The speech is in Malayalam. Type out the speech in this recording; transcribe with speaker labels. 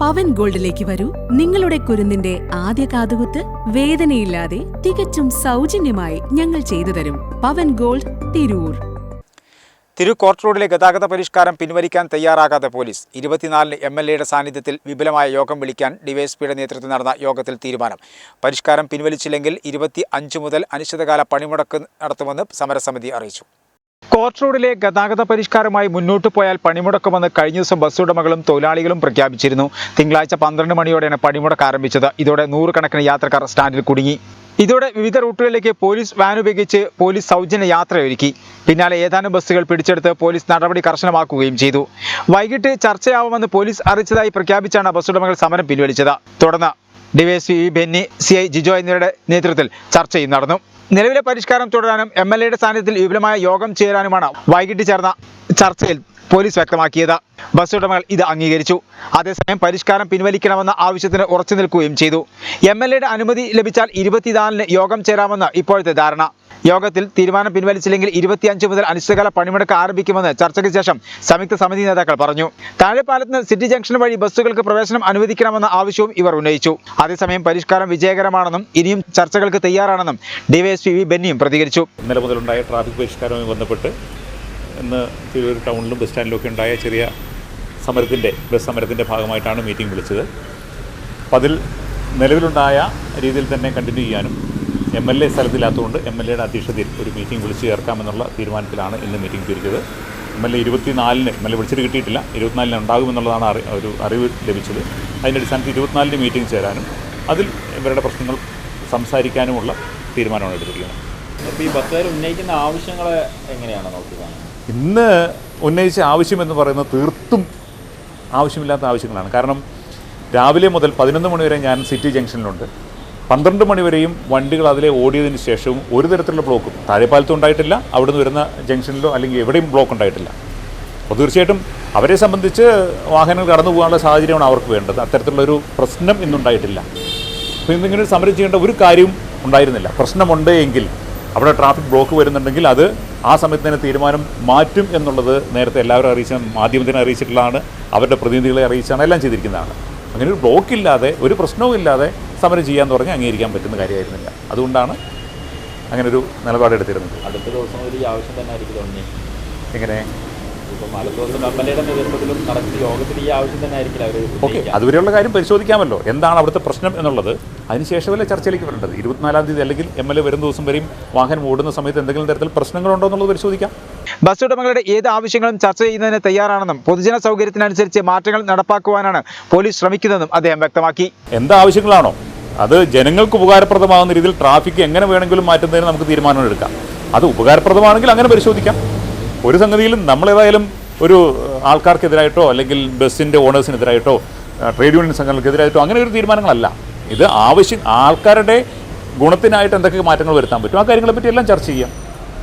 Speaker 1: പവൻ ഗോൾഡിലേക്ക് വരൂ. നിങ്ങളുടെ കുരുന്നിന്റെ ആദ്യ കാതുകുത്ത് വേദനയില്ലാതെ തികച്ചും സൗജന്യമായി ഞങ്ങൾ ചെയ്തു തരും. പവൻ ഗോൾഡ് തിരൂർ.
Speaker 2: തിരു കോർട്ട് റോഡിലെ ഗതാഗത പരിഷ്കാരം പിൻവലിക്കാൻ തയ്യാറാകാത്ത പോലീസ് ഇരുപത്തിനാലിന് എം എൽ എയുടെ സാന്നിധ്യത്തിൽ വിപുലമായ യോഗം വിളിക്കാൻ ഡിവൈഎസ്പിയുടെ നേതൃത്വത്തിൽ നടന്ന യോഗത്തിൽ തീരുമാനം. പരിഷ്കാരം പിൻവലിച്ചില്ലെങ്കിൽ ഇരുപത്തി അഞ്ച് മുതൽ അനിശ്ചിതകാല പണിമുടക്ക് നടത്തുമെന്ന് സമരസമിതി അറിയിച്ചു. കോർട്ട് റോഡിലെ ഗതാഗത പരിഷ്കാരമായി മുന്നോട്ട് പോയാൽ പണിമുടക്കുമെന്ന് കഴിഞ്ഞ ദിവസം ബസ് ഉടമകളും തൊഴിലാളികളും പ്രഖ്യാപിച്ചിരുന്നു. തിങ്കളാഴ്ച പന്ത്രണ്ട് മണിയോടെയാണ് പണിമുടക്ക് ആരംഭിച്ചത്. ഇതോടെ നൂറുകണക്കിന് യാത്രക്കാർ സ്റ്റാൻഡിൽ കുടുങ്ങി. ഇതോടെ വിവിധ റൂട്ടുകളിലേക്ക് പോലീസ് വാൻ ഉപയോഗിച്ച് പോലീസ് സൗജന്യ യാത്രയൊരുക്കി. പിന്നാലെ ഏതാനും ബസ്സുകൾ പിടിച്ചെടുത്ത് പോലീസ് നടപടി കർശനമാക്കുകയും ചെയ്തു. വൈകിട്ട് ചർച്ചയാവുമെന്ന് പോലീസ് അറിയിച്ചതായി പ്രഖ്യാപിച്ചാണ് ബസ് ഉടമകൾ സമരം പിൻവലിച്ചത്. തുടർന്ന് DYSP E Benny C I Jijo എന്നിവരുടെ നേതൃത്വത്തിൽ ചർച്ചയും നടന്നു. നിലവിലെ പരിഷ്കാരം തുടരാനും എം എൽ എയുടെ സാന്നിധ്യത്തിൽ വിപുലമായ യോഗം ചേരാനുമാണ് വൈകിട്ട് ചേർന്ന ചർച്ചയിൽ പോലീസ് വ്യക്തമാക്കിയത്. ബസ് ഉടമകൾ ഇത് അംഗീകരിച്ചു. അതേസമയം പരിഷ്കാരം പിൻവലിക്കണമെന്ന ആവശ്യത്തിന് ഉറച്ചു നിൽക്കുകയും ചെയ്തു. എം അനുമതി ലഭിച്ചാൽ ഇരുപത്തിനാലിന് യോഗം ചേരാമെന്ന് ഇപ്പോഴത്തെ ധാരണ. യോഗത്തിൽ തീരുമാനം പിൻവലിച്ചില്ലെങ്കിൽ ഇരുപത്തിയഞ്ച് മുതൽ അനിശ്ചിതകാല പണിമുടക്ക് ആരംഭിക്കുമെന്ന് ചർച്ചയ്ക്ക് ശേഷം സംയുക്ത സമിതി നേതാക്കൾ പറഞ്ഞു. താഴെപ്പാലത്ത് നിന്ന് സിറ്റി ജംഗ്ഷൻ വഴി ബസ്സുകൾക്ക് പ്രവേശനം അനുവദിക്കണമെന്ന ആവശ്യവും ഇവർ ഉന്നയിച്ചു. അതേസമയം പരിഷ്കാരം വിജയകരമാണെന്നും ഇനിയും ചർച്ചകൾക്ക് തയ്യാറാണെന്നും ഡിവൈഎസ്പി വി ബെന്നിയും പ്രതികരിച്ചു.
Speaker 3: ഇന്നലെ മുതലുണ്ടായ ട്രാഫിക് പരിഷ്കാരവുമായി ബന്ധപ്പെട്ട് ഇന്ന് തിരൂർ ടൗണിലും ബസ് സ്റ്റാൻഡിലൊക്കെ ഉണ്ടായ ചെറിയ സമരത്തിന്റെ ബസ് സമരത്തിന്റെ ഭാഗമായിട്ടാണ് മീറ്റിംഗ് വിളിച്ചത്. അപ്പം അതിൽ നിലവിലുണ്ടായ രീതിയിൽ തന്നെ കണ്ടിന്യൂ ചെയ്യാനും എം എൽ എ സ്ഥലത്തില്ലാത്തതുകൊണ്ട് എം എൽ എയുടെ അധ്യക്ഷതയിൽ ഒരു മീറ്റിംഗ് വിളിച്ചു ചേർക്കാമെന്നുള്ള തീരുമാനത്തിലാണ് ഇന്ന് മീറ്റിംഗ് തിരിച്ചത് എം എൽ എ ഇരുപത്തിനാലിന് എം എൽ എ വിളിച്ചിട്ട് കിട്ടിയിട്ടില്ല. ഇരുപത്തിനാലിന് ഉണ്ടാകുമെന്നുള്ളതാണ് അറി ഒരു അറിവ് ലഭിച്ചത്. അതിന്റെ അടിസ്ഥാനത്തിൽ ഇരുപത്തിനാലിന് മീറ്റിംഗ് ചേരാനും അതിൽ ഇവരുടെ പ്രശ്നങ്ങൾ സംസാരിക്കാനുമുള്ള തീരുമാനമാണ് എടുത്തിരിക്കുന്നത്.
Speaker 4: അപ്പോൾ ഈ ബസ്സുകാർ ഉന്നയിക്കുന്ന ആവശ്യങ്ങൾ എങ്ങനെയാണ് നോക്കുക
Speaker 3: ഇന്ന് ഉന്നയിച്ച ആവശ്യം എന്ന് പറയുന്നത് തീർത്തും ആവശ്യമില്ലാത്ത ആവശ്യങ്ങളാണ്. കാരണം രാവിലെ മുതൽ പതിനൊന്ന് മണിവരെ ഞാൻ സിറ്റി ജംഗ്ഷനിലുണ്ട്. പന്ത്രണ്ട് മണിവരെയും വണ്ടികൾ അതിലെ ഓടിയതിന് ശേഷവും ഒരു തരത്തിലുള്ള ബ്ലോക്കും താഴെപ്പാലത്തും ഉണ്ടായിട്ടില്ല അവിടുന്ന് വരുന്ന ജംഗ്ഷനിലോ അല്ലെങ്കിൽ എവിടെയും ബ്ലോക്ക് ഉണ്ടായിട്ടില്ല. അപ്പോൾ തീർച്ചയായിട്ടും അവരെ സംബന്ധിച്ച് വാഹനങ്ങൾ കടന്നു പോകാനുള്ള സാഹചര്യമാണ് അവർക്ക് വേണ്ടത്. അത്തരത്തിലുള്ളൊരു പ്രശ്നം ഇന്നുണ്ടായിട്ടില്ല. അപ്പോൾ ഇന്നിങ്ങനെ സമരം ചെയ്യേണ്ട ഒരു കാര്യവും ഉണ്ടായിരുന്നില്ല. പ്രശ്നമുണ്ട് എങ്കിൽ അവിടെ ട്രാഫിക് ബ്ലോക്ക് വരുന്നുണ്ടെങ്കിൽ അത് ആ സമയത്ത് തന്നെ തീരുമാനം മാറ്റും എന്നുള്ളത് നേരത്തെ എല്ലാവരും അറിയിച്ച മാധ്യമത്തിനെ അറിയിച്ചിട്ടുള്ളതാണ് അവരുടെ പ്രതിനിധികളെ അറിയിച്ചാണ് എല്ലാം ചെയ്തിരിക്കുന്നതാണ്. അങ്ങനെ ഒരു ബ്ലോക്ക് ഇല്ലാതെ ഒരു പ്രശ്നവും ഇല്ലാതെ സമരം ചെയ്യാൻ പറഞ്ഞാൽ അംഗീകരിക്കാൻ പറ്റുന്ന കാര്യമായിരുന്നില്ല. അതുകൊണ്ടാണ് അങ്ങനെ ഒരു നിലപാടെടുത്തിരുന്നത്
Speaker 4: അടുത്ത ദിവസം ഒരു ആവശ്യം തന്നെ ആയിരിക്കും തോന്നി എങ്ങനെ
Speaker 3: ഓക്കെ അതുവരെയുള്ള കാര്യം പരിശോധിക്കാമല്ലോ. എന്താണ് അവിടുത്തെ പ്രശ്നം എന്നുള്ളത്? അതിനുശേഷമല്ലേ ചർച്ചയിലേക്ക് വരേണ്ടത്? ഇരുപത്തിനാലാം തീയതി അല്ലെങ്കിൽ എം എൽ എ വരുന്ന ദിവസം വരെയും വാഹനം ഓടുന്ന സമയത്ത് എന്തെങ്കിലും തരത്തിൽ പ്രശ്നങ്ങളുണ്ടോ എന്നുള്ളത് പരിശോധിക്കാം.
Speaker 2: ബസ് ഉടമകളുടെ ഏത് ആവശ്യങ്ങളും ചർച്ച ചെയ്യുന്നതിന് തയ്യാറാണെന്നും പൊതുജന സൗകര്യത്തിനനുസരിച്ച് മാറ്റങ്ങൾ നടപ്പാക്കുവാനാണ് പോലീസ് ശ്രമിക്കുന്നതെന്നും അദ്ദേഹം വ്യക്തമാക്കി.
Speaker 3: എന്താവശ്യങ്ങളാണോ? അത് ജനങ്ങൾക്ക് ഉപകാരപ്രദമാകുന്ന രീതിയിൽ ട്രാഫിക് എങ്ങനെ വേണമെങ്കിലും മാറ്റുന്നതിന് നമുക്ക് തീരുമാനം എടുക്കാം. അത് ഉപകാരപ്രദമാണെങ്കിൽ അങ്ങനെ പരിശോധിക്കാം. ഒരു സംഗതിയിലും നമ്മളേതായാലും ഒരു ആൾക്കാർക്കെതിരായിട്ടോ അല്ലെങ്കിൽ ബസ്സിന്റെ ഓണേഴ്സിനെതിരായിട്ടോ ട്രേഡ് യൂണിയൻ സംഘങ്ങൾക്കെതിരായിട്ടോ അങ്ങനെ ഒരു തീരുമാനങ്ങളല്ല. ഇത് ആവശ്യം ആൾക്കാരുടെ ഗുണത്തിനായിട്ട് എന്തൊക്കെ മാറ്റങ്ങൾ വരുത്താൻ പറ്റും ആ കാര്യങ്ങളെപ്പറ്റി എല്ലാം ചർച്ച ചെയ്യാം.